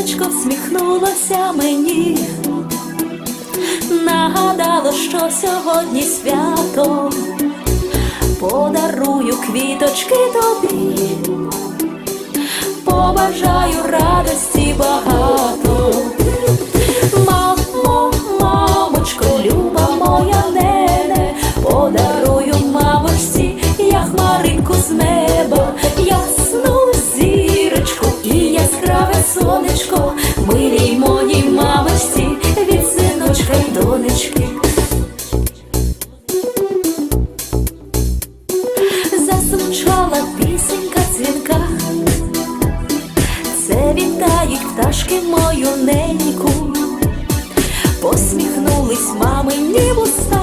сонечко всміхнулося мені, нагадало, що сьогодні свято. Подарую квіточки тобі, побажаю радості багато. мене вітають пташки мою неньку, посміхнулись мамині вуста.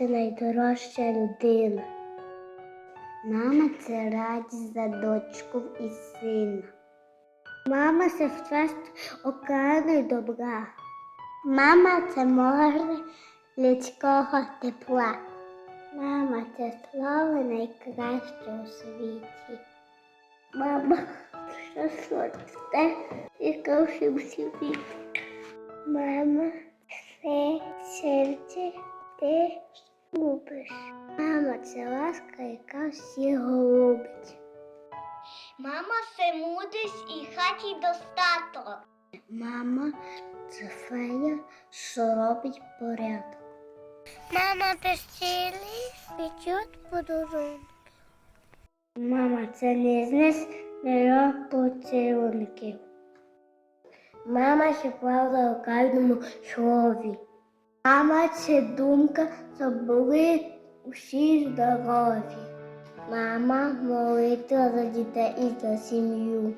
Це найдорожча людина. Мама це радість за дочку і сина. Мама це щастя океану й добра. Мама це море людського тепла. Мама це слово найкраще у світі. Мама це сонце, яке всім світі. Мама це серце, ти любиш. Мама це ласка, яка всіх любить. Мама це мудрість і хаті достаток. Мама це фея, що робить порядок. Мама це цілий свічуть подарунки. Мама це ніжність мільйон поцілунків. Мама це правда у кожному слові. Мама це думка, щоб були усі здорові. Мама молитва за дітей і за сім'ю.